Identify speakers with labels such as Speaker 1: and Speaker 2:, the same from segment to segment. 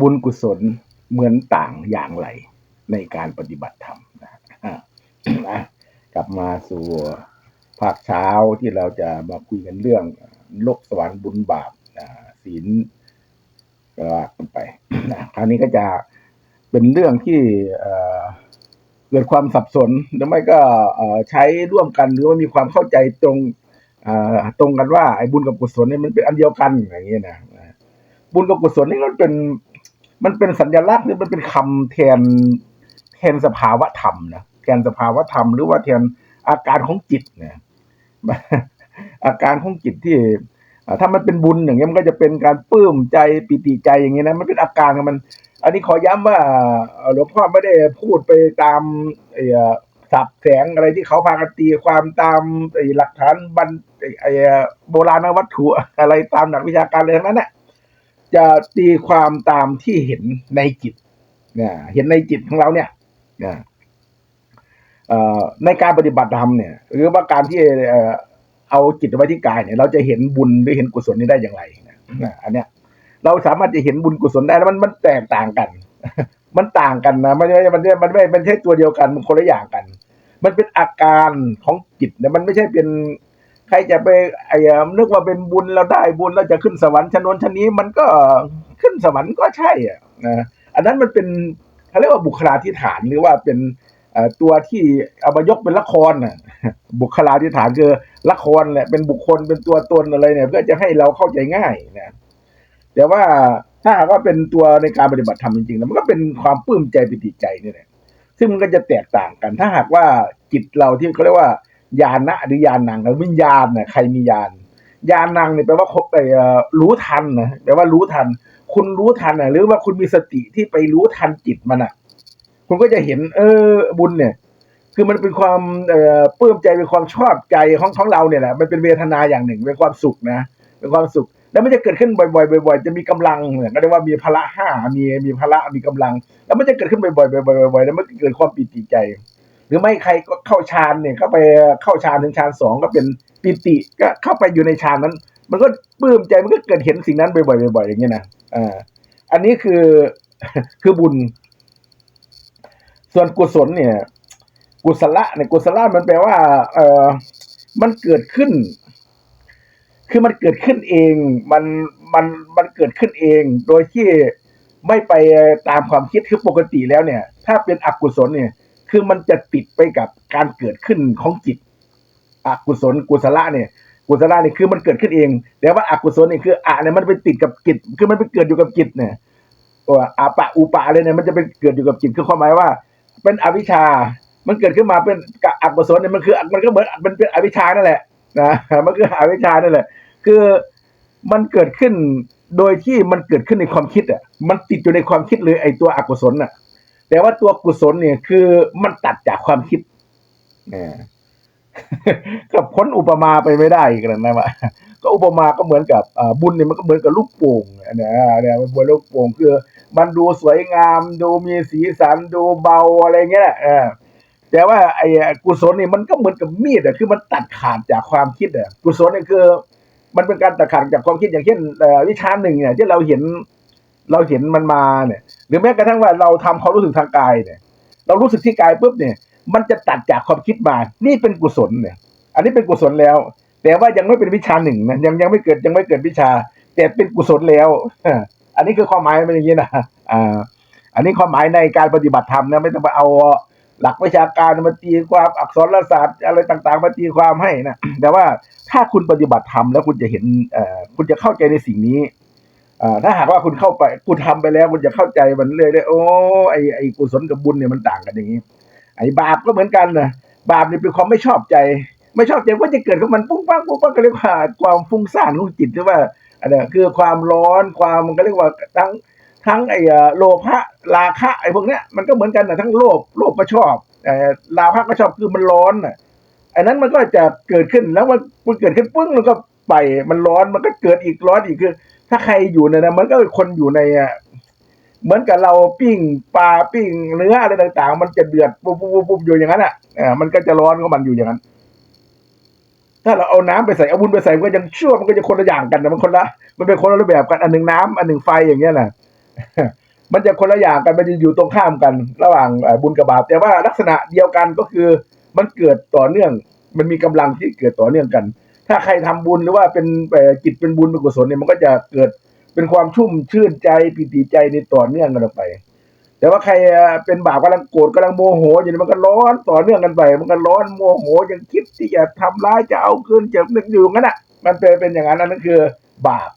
Speaker 1: บุญกุศลเหมือนต่างอย่างไรในการปฏิบัติธรรมนะอะกลับมาสู่ภาคเช้าที่เราจะมาคุยกันเรื่องโลกสวรรค์บุญบาปอ่าศีลก็ว่ากันไปคราวนี้ก็จะเป็นเรื่องที่เอ่อเกิดความสับสนหรือไม่ก็เอ่อใช้ร่วมกันหรือว่ามีความเข้าใจตรงอ่าตรงกันว่าไอ้บุญกับกุศลเนี่ยมันเป็นอันเดียวกันอย่างเงี้ยนะบุญกับกุศลนี่มันเป็น มันเป็นสัญลักษณ์หรือมันเป็นคำแทนแทนสภาวะธรรมนะแทนสภาวะธรรมหรือว่าแทนอาการของจิตเนี่ยอาการของจิตที่ถ้ามันเป็นบุญอย่างเงี้ยมันก็จะเป็นการปลื้มใจปิติใจอย่างเงี้ยนะมันเป็นอาการของมัน อันนี้ขอย้ำว่าหลวงพ่อไม่ได้พูดไปตามไอ้สับแสงอะไรที่เขาพากันตีความตามไอ้หลักฐานบันไอ้โบราณวัตถุอะไรตามหลักวิชาการอะไรทั้งนั้นน่ะ จะตีความตามที่เห็นในจิตเนี่ยเห็นในจิตของเราเนี่ยเนี่ยในการปฏิบัติธรรมเนี่ย หรือว่าการที่เอ่อเอาจิตไว้ที่กายเนี่ย เราจะเห็นบุญหรือเห็นกุศลนี้ได้อย่างไรนะอันเนี้ย เราสามารถจะเห็นบุญกุศลได้แล้วมันมันแตกต่างกัน มันต่างกันนะมันไม่มันไม่มันไม่มันไม่ใช่ตัวเดียวกันมันคนละอย่างกัน มันเป็นอาการของจิตเนี่ยมันไม่ใช่เป็น ใครจะไปไอ้อ่อนึกว่าเป็นบุญเราได้บุญเราจะขึ้นสวรรค์ชนวนชนนี้มันก็ขึ้นสวรรค์ก็ใช่อะนะอันนั้นมันเป็นเขาเรียกว่าบุคลาธิฐานหรือว่าเป็นตัวที่เอามายกเป็นละครน่ะบุคลาธิฐานคือละครแหละเป็นบุคคลเป็นตัวตนอะไรเนี่ย เพื่อจะให้เราเข้าใจง่ายนะแต่ว่าถ้าหากว่าเป็นตัวในการปฏิบัติธรรมจริงๆแล้วมันก็เป็นความปลื้มใจปิติใจนี่แหละซึ่งมันก็จะแตกต่างกัน ถ้าหากว่าจิตเราที่เขาเรียกว่า ญาณนะหรือญาณังหรือวิญญาณน่ะใครมีญาณญาณังเนี่ยแปลว่าไปเอ่อรู้ทันนะแปลว่ารู้ทัน คุณรู้ทันน่ะหรือว่าคุณมีสติที่ไปรู้ทันจิตมันอะ คุณก็จะเห็น เออบุญเนี่ย คือมันเป็นความเอ่อปลื้มใจเป็นความชอบใจของของเราเนี่ยแหละมันเป็นเวทนาอย่างหนึ่งเป็นความสุขนะเป็นความสุข แล้วมันจะเกิดขึ้นบ่อยๆบ่อยๆจะมีกำลังเนี่ยก็เรียกว่ามีพละห้ามีมีพละมีกำลัง แล้วมันจะเกิดขึ้นบ่อยๆบ่อยๆบ่อยๆแล้วมันเกิดความปิติใจ รือไม่ใครก็เข้าฌานเนี่ยเข้าไปเข้าฌานถึงฌานสองก็เป็นปิติก็เข้าไปอยู่ในฌานนั้น มันก็ปลื้มใจมันก็เกิดเห็นสิ่งนั้นบ่อยๆบ่อยๆอย่างเงี้ยนะอ่าอันนี้คือคือบุญ ส่วนกุศลเนี่ย กุศละเนี่ยกุศละมันแปลว่า เออมันเกิดขึ้น คือมันเกิดขึ้นเอง มันมันมันเกิดขึ้นเอง โดยที่ไม่ไปตามความคิดคือปกติแล้วเนี่ย ถ้าเป็นอกุศลเนี่ย คือมันจะติดไปกับการเกิดขึ้นของจิตอกุศลกุศละเนี่ย กุศลเนี่ยคือมันเกิดขึ้นเอง แต่ว่าอกุศลเนี่ยคืออะเนี่ยมันไปติดกับจิต คือมันไปเกิดอยู่กับจิตเนี่ยตัวอาปะอุปะอะไรเนี่ยมันจะไปเกิดอยู่กับจิตคือความหมายว่า เป็นอวิชชา มันเกิดขึ้นมาเป็นอกุศลเนี่ยมันคือมันก็เหมือนมันเป็นอวิชชานั่นแหละนะมันคืออวิชชานั่นแหละ คือมันเกิดขึ้นโดยที่มันเกิดขึ้นในความคิดอะ มันติดอยู่ในความคิดเลยไอ้ตัวอกุศลน่ะ แต่ว่าตัวกุศลเนี่ยคือมันตัดจากความคิดเนี่ยก็พ้นอุปมาไปไม่ได้อีกแล้วนะว่าก็อุปมาก็เหมือนกับบุญเนี่ยมันก็เหมือนกับลูกโป่งเนี่ยเนี่ยมันเหมือนลูกโป่งคือ มันดูสวยงาม ดูมีสีสันดูเบาอะไรเงี้ยเออแต่ว่าไอ้กุศลเนี่ยมันก็เหมือนกับมีดอะคือมันตัดขาดจากความคิดอะกุศลเนี่ยคือ มันเป็นการตัดขาดจากความคิดอย่างเช่นวิชาหนึ่งเนี่ยที่เราเห็น เราเห็นมันมาเนี่ย หรือแม้กระทั่งว่าเราทำความรู้สึกทางกายเนี่ย เรารู้สึกที่กายปุ๊บเนี่ย มันจะตัดจากความคิดมา นี่เป็นกุศลเนี่ย อันนี้เป็นกุศลแล้ว แต่ว่ายังไม่เป็นวิชาหนึ่งนะยังยังไม่เกิดยังไม่เกิดวิชา แต่เป็นกุศลแล้วอันนี้คือความหมายมันอย่างนี้นะอ่า อันนี้ความหมายในการปฏิบัติธรรมนะไม่ต้องไปเอาหลักวิชาการมาตีความอักษรศาสตร์อะไรต่าง ๆ มาตีความให้นะแต่ว่าถ้าคุณปฏิบัติธรรมแล้วคุณจะเห็นเอ่อคุณจะเข้าใจในสิ่งนี้ ถ้าหากว่าคุณเข้าไปคุณทำไปแล้วคุณจะเข้าใจมันเลยได้โอ้ไอไอกุศลกับบุญเนี่ยมันต่างกันอย่างนี้ ไอ้บาปก็เหมือนกันนะบาปนี่เป็นความไม่ชอบใจ ไม่ชอบใจก็จะเกิดกับมันปุ้งปังปุ้งปังก็เรียกว่าความฟุ้งซ่านของจิตหรือว่าอันนี้คือความร้อนความมันก็เรียกว่าทั้งทั้งไอ้โลภะราคะไอ้พวกเนี้ยมันก็เหมือนกันนะทั้งโลภโลภก็ชอบเอ่ราคะก็ชอบคือมันร้อนน่ะอันนั้นมันก็จะเกิดขึ้นแล้วมันมันเกิดขึ้นปึ้งมันก็ไปมันร้อนมันก็เกิดอีกร้อนอีกคือ ถ้าใครอยู่ในนั้นมันก็คนอยู่ในอะเหมือนกับเราปิ้งปลาปิ้งเนื้ออะไรต่าง ๆ มันจะเดือดปุ๊บปุ๊บปุ๊บอยู่อย่างนั้นอะอ่ามันก็จะร้อนของมันอยู่อย่างนั้น ถ้าเราเอาน้ำไปใส่เอาบุญไปใส่มันก็ยังชั่วมันก็จะคนละอย่างกันนะมันคนละ มันเป็นคนละรูปแบบกันอันหนึ่งน้ำอันหนึ่งไฟอย่างเงี้ยนะมันจะคนละอย่างกันมันจะอยู่ตรงข้ามกัน ระหว่างบุญกับบาปแต่ว่าลักษณะเดียวกันก็คือมันเกิดต่อเนื่อง มันมีกำลังที่เกิดต่อเนื่องกัน ถ้าใครทำบุญหรือว่าเป็นจิตเป็นบุญเป็นกุศลเนี่ยมันก็จะเกิดเป็นความชุ่มชื่นใจปิติใจในต่อเนื่องกันออกไป แต่ว่าใครเป็นบาปกำลังโกรธกำลังโมโหอยู่เนี่ยมันก็ร้อนต่อเนื่องกันไป มันก็ร้อนโมโหยังคิดที่จะทำร้ายจะเอาคืนจะนึกอยู่งั้นอะ มันเป็นเป็นอย่างนั้นอันนั้นคือบาป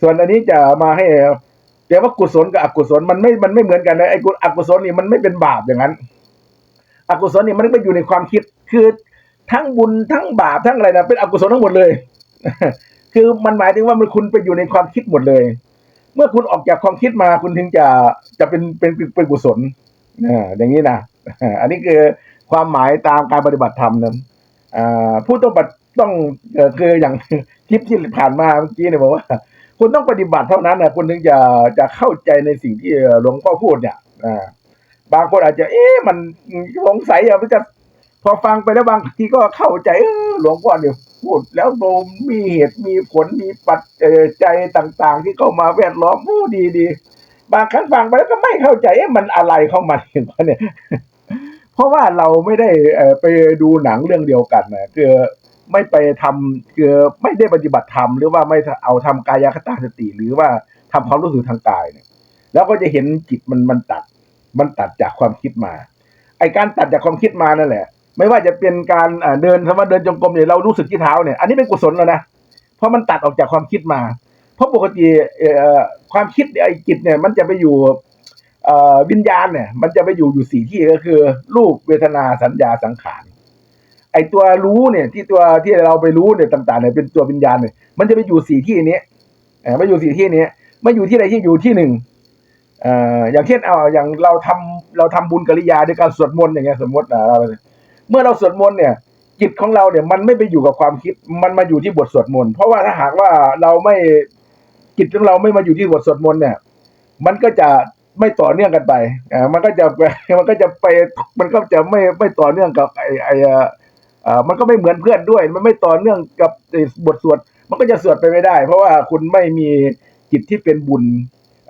Speaker 1: ส่วนอันนี้จะมาให้แต่ว่ากุศลกับอกุศลมันไม่ มันไม่เหมือนกันนะไอ้กุอกุศลนี่มันไม่เป็นบาปอย่างนั้น อกุศลนี่มันไม่อยู่ในความคิดคือ ทั้งบุญทั้งบาปทั้งอะไรนะเป็นอกุศลทั้งหมดเลย คือมันหมายถึงว่ามันคุณไปอยู่ในความคิดหมดเลย เมื่อคุณออกจากความคิดมาคุณถึงจะจะเป็นเป็นเป็นกุศลอ่าอย่างนี้นะอันนี้คือความหมายตามการปฏิบัติธรรมนะอ่าผู้ต้องปฏิต้องเคืออย่างคลิปที่ผ่านมาเมื่อกี้เนี่ยบอกว่า คุณต้องปฏิบัติเท่านั้นนะคุณถึงจะจะเข้าใจในสิ่งที่หลวงพ่อพูดเนี่ยอ่าบางคนอาจจะ เอ๊ะมันสงสัยอะมันจะ พอฟังไปแล้วบางทีก็เข้าใจหลวงพ่อเนี่ยพูดแล้วโดมมีเหตุมีผลมีปัจเใจต่างๆ ที่เข้ามาแวดล้อมผู้ดีดีๆบางครั้งฟังไปแล้วก็ไม่เข้าใจมันอะไรเข้ามาเห็นปะเนี่ยเพราะว่าเราไม่ได้ไปดูหนังเรื่องเดียวกันนะคือไม่ไปทำคือไม่ได้ปฏิบัติธรรมหรือว่าไม่เอาทำกายคตาสติ หรือว่าทำความรู้สึกทางกายเนี่ยแล้วก็จะเห็นจิตมันมันตัด มันตัดจากความคิดมาไอการตัดจากความคิดมานั่นแหละ ไม่ว่าจะเป็นการเดินสมมติว่าเดินจงกรมเนี่ยเรารู้สึกที่เท้าเนี่ยอันนี้เป็นกุศลแล้วนะเพราะมันตัดออกจากความคิดมา เพราะปกติความคิดไอ้จิตเนี่ยมันจะไปอยู่วิญญาณเนี่ยมันจะไปอยู่อยู่สี่ที่ก็คือ รูปเวทนาสัญญาสังขารไอ้ตัวรู้เนี่ยที่ตัวที่เราไปรู้เนี่ยต่างๆเนี่ยเป็นตัววิญญาณเนี่ยมันจะไปอยู่สี่ที่นี้เออมาอยู่สี่ที่นี้ไม่อยู่ที่ใดที่อยู่ที่หนึ่งอย่างเช่นเอาอย่างเราทำเราทำบุญกิริยาด้วยการสวดมนต์อย่างเงี้ยสมมตินะเรา เมื่อเราสวดมนต์เนี่ยจิตของเราเนี่ยมันไม่ไปอยู่กับความคิด มันมาอยู่ที่บทสวดมนต์เพราะว่าถ้าหากว่าเราไม่จิตของเราไม่มาอยู่ที่บทสวดมนต์เนี่ย มันก็จะไม่ต่อเนื่องกันไปอ่ามันก็จะมันก็จะไปมันก็จะไม่ไม่ต่อเนื่องกับไอไอเอ่อเอ่อมันก็ไม่เหมือนเพื่อนด้วย มันไม่ต่อเนื่องกับบทสวด มันก็จะสวดไปไม่ได้ เพราะว่าคุณไม่มีจิตที่เป็นบุญ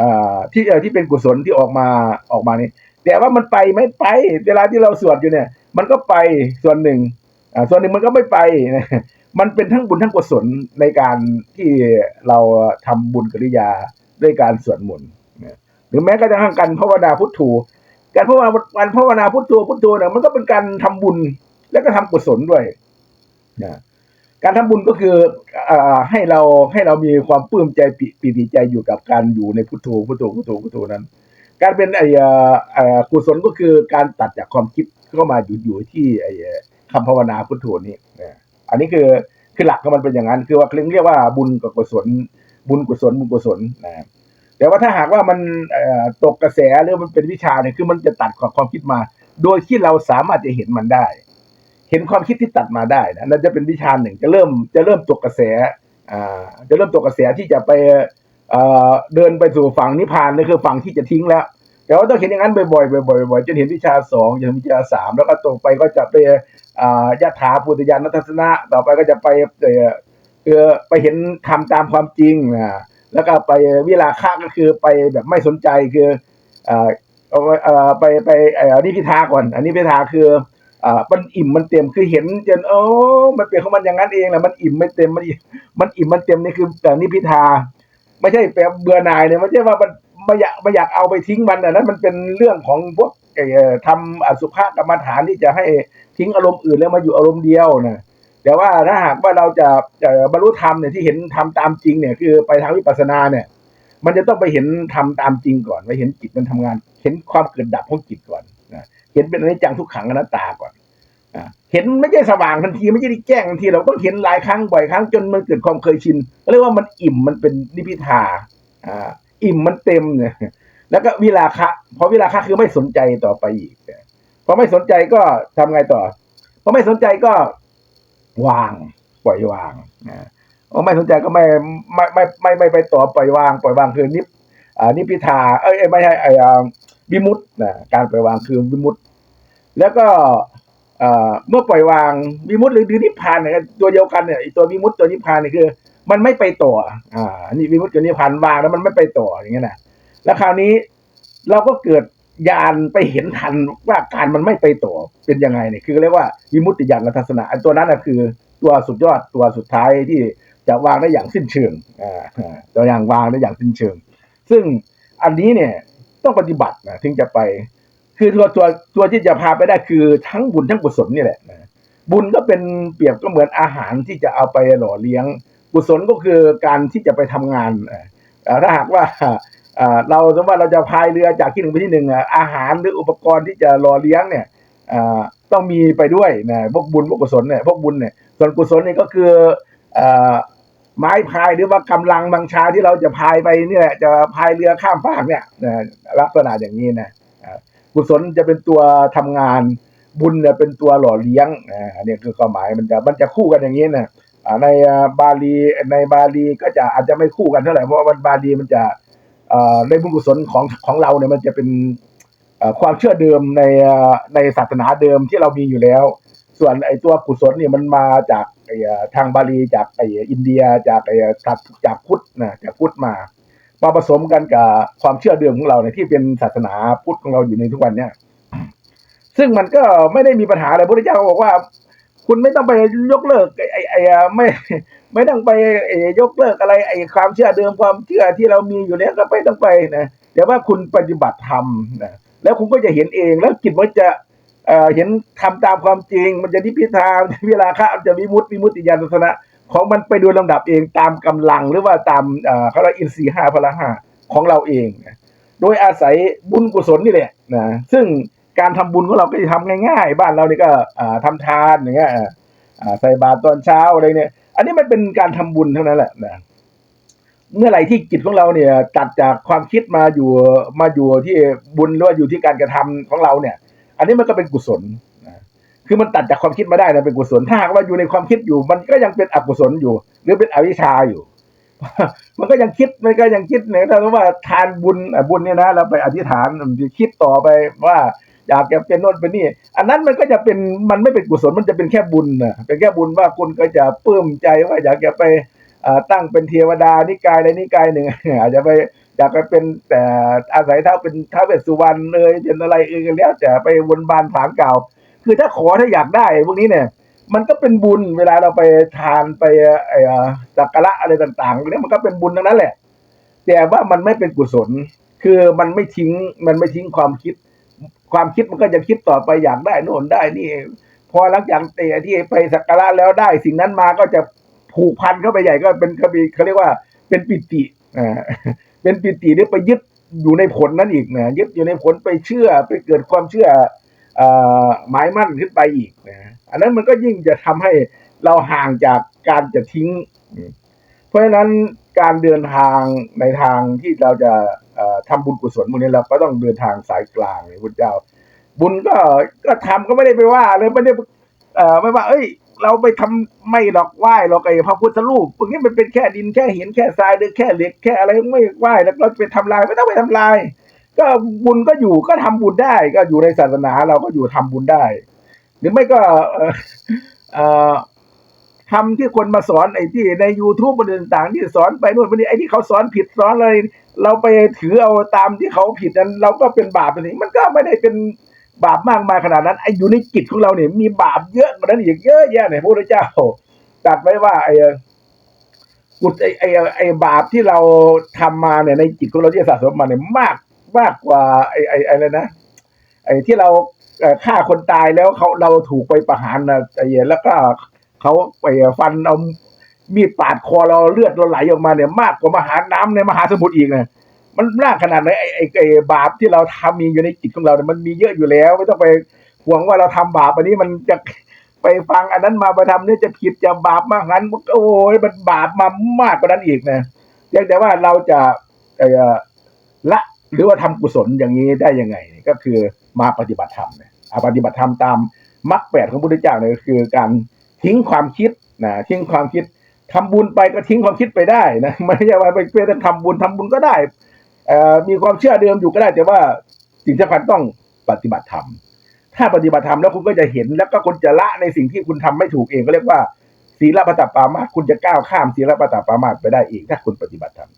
Speaker 1: อ่าที่เออที่เป็นกุศลที่ออกมาออกมานี่แต่ว่ามันไปไม่ไป เวลาที่เราสวดอยู่เนี่ย มันก็ไปส่วนหนึ่งส่วนหนึ่งมันก็ไม่ไป มันเป็นทั้งบุญทั้งกุศลในการที่เราทำบุญกิริยาด้วยการสวดมนต์หรือแม้กระทั่งการภาวนาพุทโธการภาวนาการภาวนาพุทโธพุทโธเนี่ยมันก็เป็นการทำบุญแล้วก็ทำกุศลด้วยนะการทำบุญก็คืออ่ให้เราให้เรามีความปลื้มใจปิปิติใจอยู่กับการอยู่ในพุทโธพุทโธพุทโธพุทโธนั้น การเป็นไอ้กุศลก็คือการตัดจากความคิด เข้ามาอยู่อยู่ที่ไอ้คำภาวนาพุทโธนี่นะอันนี้คือคือหลักของมันเป็นอย่างนั้น คือว่าเรียกว่าบุญกับกุศล บุญกุศลบุญกุศลนะแต่ว่าถ้าหากว่ามันตกกระแสหรือมันเป็นวิชาเนี่ยคือมันจะตัดความความคิดมา โดยที่เราสามารถจะเห็นมันได้ เห็นความคิดที่ตัดมาได้นะนั่นจะเป็นวิชาหนึ่งจะเริ่มจะเริ่มตกกระแสอ่าจะเริ่มตกกระแสที่จะไปเดินไปสู่ฝั่งนิพพานนี่คือฝั่งที่จะทิ้งแล้ว แต่ว่าต้องเห็นอย่างนั้นบ่อยๆบ่อยๆบ่อยๆจนเห็นวิชาสองจนวิชาสามแล้วก็ตกไปก็จะไปอ่ายะถาปุตยานัทสนะต่อไปก็จะไปเออเออไปเห็นทำตามความจริงนะแล้วก็ไปวิลาคะก็คือไปแบบไม่สนใจคืออ่าเอาไว้เอ่อไปไปเอ่อนิพิทาก่อนอันนี้พิทาคืออ่ามันอิ่มมันเต็มคือเห็นจนโอ้มันเป็นของมันอย่างนั้นเองแหละมันอิ่มไม่เต็มมันอิ่มมันอิ่มมันเต็มนี่คือแต่นิพิทา ไม่ใช่แปลเบื่อหน่ายเนี่ยไม่ใช่ว่ามัน ไม่อยากไม่อยากเอาไปทิ้งมันนะนั้นมันเป็นเรื่องของพวกทำอสุภกรรมฐานที่จะให้ทิ้งอารมณ์อื่นแล้วมาอยู่อารมณ์เดียวนะแต่ว่าถ้าหากว่าเราจะจะบรรลุธรรมเนี่ยที่เห็นทำตามจริงเนี่ยคือไปทางวิปัสสนาเนี่ย มันจะต้องไปเห็นทำตามจริงก่อนไปเห็นจิตมันทำงาน เห็นความเกิดดับของจิตก่อนนะเห็นเป็นอนิจจังทุกขังอนัตตาก่อนอะเห็นไม่ใช่สว่างทันทีไม่ใช่ได้แจ้งทันทีเราต้องเห็นหลายครั้งบ่อยครั้งจนมันเกิดความเคยชินเรียกว่ามันอิ่มมันเป็นนิพิทาอ่า อิ่มมันเต็มเนี่ยแล้วก็วิราคะเพอวิราคะคือไม่สนใจต่อไปอีกพอไม่สนใจก็ทำไงต่อพอไม่สนใจก็วางปล่อยวางนะพอไม่สนใจก็ไม่ไม่ไม่ไม่ไม่ไปต่อปล่อยวางปล่อยวางคือนิพอ่านิพิทาเอ้ยเอ้ยไม่ใช่ไอ้วิมุตต์นะการปล่อยวางคือวิมุตต์แล้วก็เมื่อปล่อยวางวิมุตต์หรือนิพพานเนี่ยตัวเดียวกันเนี่ยตัววิมุตต์ตัวนิพพานเนี่ยคือ มันไม่ไปต่อ อ่า นี่วิมุตต์กับนิพพานวางแล้วมันไม่ไปต่ออย่างเงี้ยนะแล้วคราวนี้เราก็เกิดญาณไปเห็นทันว่าการมันไม่ไปต่อเป็นยังไงเนี่ยคือเรียกว่าวิมุตติญาณทัศนะอันตัวนั้นนะคือ ตัวสุดยอดตัวสุดท้ายที่จะวางได้อย่างสิ้นเชิงอ่าอ่าตัวอย่างวางได้อย่างสิ้นเชิง ซึ่งอันนี้เนี่ยต้องปฏิบัตินะถึงจะไป คือตัวตัวตัวที่จะพาไปได้คือทั้งบุญทั้งกุศลนี่แหละนะบุญก็เป็นเปรียบก็เหมือนอาหารที่จะเอาไปหล่อเลี้ยง กุศลก็คือการที่จะไปทำงานถ้าหากว่าเราสมมติว่าเราจะพายเรือจากที่หนึ่งไปที่หนึ่งอาหารหรืออุปกรณ์ที่จะหล่อเลี้ยงเนี่ยต้องมีไปด้วยนะพวกบุญพวกกุศลเนี่ยพวกบุญเนี่ยส่วนกุศลเนี่ยก็คือไม้พายหรือว่ากำลังบังชาที่เราจะพายไปเนี่ยจะพายเรือข้ามฟากเนี่ยนะลักษณะอย่างนี้นะกุศลจะเป็นตัวทำงานบุญเนี่ยเป็นตัวหล่อเลี้ยงอันนี้คือความหมายมันจะมันจะคู่กันอย่างนี้นะ ในอ่าบาลีในบาลีก็จะอาจจะไม่คู่กันเท่าไหร่เพราะว่าบาลีมันจะในบุญกุศลของของเราเนี่ยมันจะเป็นความเชื่อเดิมในในศาสนาเดิมที่เรามีอยู่แล้ว ส่วนไอ้ตัวกุศลเนี่ยมันมาจากไอ้ทางบาลีจากไอ้อินเดียจากไอ้จากจากพุทธนะจากพุทธมามาผสมกันกับความเชื่อเดิมของเราเนี่ยที่เป็นศาสนาพุทธของเราอยู่ในทุกวันเนี่ยซึ่งมันก็ไม่ได้มีปัญหาอะไรพระพุทธเจ้าบอกว่า คุณไม่ต้องไปยกเลิกไอ้ไอ้ไม่ไม่ต้องไปไอ้ยกเลิกอะไรไอ้ความเชื่อเดิมความเชื่อที่เรามีอยู่แล้วก็ไม่ต้องไปนะแต่ว่าคุณปฏิบัติธรรมนะแล้วคุณก็จะเห็นเองแล้วจิตมันจะเอ่อเห็นทำตามความจริง มันจะนิพิทามันจะวิราคะมันจะวิมุตติวิมุตติญาณทัศนะ ของมันไปโดยลำดับเองตามกำลังหรือว่าตามเอ่อเขาเรียกอินทรีห้าพละห้าของเราเอง โดยอาศัยบุญกุศลนี่แหละนะซึ่ง การทำบุญของเราก็จะทำง่ายๆ บ้านเราเนี่ก็อ่าทำทานอย่างเงี้ยใส่บาตรตอนเช้าอะไรเนี่ย อันนี้มันเป็นการทำบุญเท่านั้นแหละนะเมื่อไหร่ที่จิตของเราเนี่ยตัดจากความคิดมาอยู่มาอยู่ที่บุญหรือว่าอยู่ที่การกระทำของเราเนี่ย อันนี้มันก็เป็นกุศลคือมันตัดจากความคิดมาได้นะเป็นกุศลถ้าว่าอยู่ในความคิดอยู่ มันก็ยังเป็นอกุศลอยู่ หรือเป็นอวิชชาอยู่ มันก็ยังคิดมันก็ยังคิดเนี่ยถ้าว่าทานบุญบุญเนี่ยนะเราไปอธิษฐานคิดต่อไปว่า อยากจะเป็นโน่นเป็นนี่ อันนั้นมันก็จะเป็นมันไม่เป็นกุศลมันจะเป็นแค่บุญนะเป็นแค่บุญว่าคุณก็จะปลื้มใจว่าอยากจะไปตั้งเป็นเทวดานิกายใดนิกายหนึ่งอาจจะไปอยากไปเป็นแต่อาศัยเท่าเป็นท้าเวสสุวรรณเลยเป็นอะไรเองก็แล้วแต่ไปวนบานผานเก่า คือถ้าขอถ้าอยากได้พวกนี้เนี่ยมันก็เป็นบุญเวลาเราไปทานไปสักการะอะไรต่างๆเนี่ยมันก็เป็นบุญทั้งนั้นแหละ แต่ว่ามันไม่เป็นกุศล คือมันไม่ทิ้งมันไม่ทิ้งความคิด ความคิดมันก็จะคิดต่อไปอยากได้โน่นได้นี่ พอหลังจากเตะที่ไปสักการะแล้วได้ สิ่งนั้นมาก็จะผูกพันเข้าไปใหญ่ก็เป็นเขาเขาเรียกว่า เป็นปิติอ่าเป็นปิติหรือไปยึดอยู่ในผลนั้นอีกนะยึดอยู่ในผลไปเชื่อไปเกิดความเชื่ออ่อหมายมั่นขึ้นไปอีกนะอันนั้นมันก็ยิ่งจะทำให้เราห่างจากการจะทิ้ง เพราะฉะนั้นการเดินทางในทางที่เราจะ ทำบุญกุศลพวกนี้เราก็ต้องเดินทางสายกลางเลยพุทธเจ้า บุญก็ก็ทำก็ไม่ได้ไปว่าเลยไม่ได้เอ่อไม่ว่า เอ้ย เราไปทำไม่หรอกไหว้หรอกไอ้พระพุทธรูปพวกนี้มันเป็นแค่ดินแค่หินแค่ทรายหรือแค่เหล็กแค่อะไรไม่ไหว้แล้วเราไปทำลายไม่ต้องไปทำลาย ก็บุญก็อยู่ก็ทำบุญได้ ก็อยู่ในศาสนาเราก็อยู่ทำบุญได้ หรือไม่ก็เอ่อ ทำที่คนมาสอนไอ้ที่ใน YouTube ประเด็นต่างที่สอนไปนู่นไปนี่ไอ้ที่เขาสอนผิดสอนอะไรเราไปถือเอาตามที่เขาผิดนั้น เราก็เป็นบาปไปนี่มันก็ไม่ได้เป็นบาปมากมายขนาดนั้นไอ้อยู่ในจิตของเราเนี่ยมีบาปเยอะกว่านั้นอีกเยอะแยะเนี่ยพระพุทธเจ้าตรัสไว้ว่าไอ้กุศไอ้ไอ้ไอ้บาปที่เราทำมาเนี่ยในจิตของเราที่สะสมมาเนี่ยมากมากกว่าไอ้ไอ้อะไรนะไอ้ที่เราฆ่าคนตายแล้วเขาเราถูกไปประหารนะไอ้แล้วก็ เขาไปฟันเอามีดปาดคอเราเลือดเราไหลออกมาเนี่ยมากกว่ามหาน้ำในมหาสมุทรอีกนะมันมากขนาดไหนไอ้ไอ้ไอ้บาปที่เราทำมีอยู่ในจิตของเราเนี่ยมันมีเยอะอยู่แล้ว ไม่ต้องไปห่วงว่าเราทำบาปอันนี้มันจะไปฟังอันนั้นมาไปทำเนี่ยจะผิดจะบาปมากงั้นโอ้ยมันบาปมามากกว่านั้นอีกนะเพียงแต่ว่าเราจะเออละหรือว่าทำกุศลอย่างนี้ได้ยังไง ก็คือมาปฏิบัติธรรมเนี่ยอะปฏิบัติธรรมตามมรรคแปดของพระพุทธเจ้าเนี่ยก็คือการ ทิ้งความคิดนะทิ้งความคิดทำบุญไปก็ทิ้งความคิดไปได้นะไม่ใช่ว่าไปเพื่อทำบุญทำบุญก็ได้อ่อมีความเชื่อเดิมอยู่ก็ได้แต่ว่าสิ่งสำคัญต้องปฏิบัติธรรมถ้าปฏิบัติธรรมแล้วคุณก็จะเห็น แล้วก็คุณจะละในสิ่งที่คุณทำไม่ถูกเองก็เรียกว่าศีลปตปามาคุณจะก้าวข้ามศีลปตปามาไปได้เองถ้าคุณปฏิบัติธรรม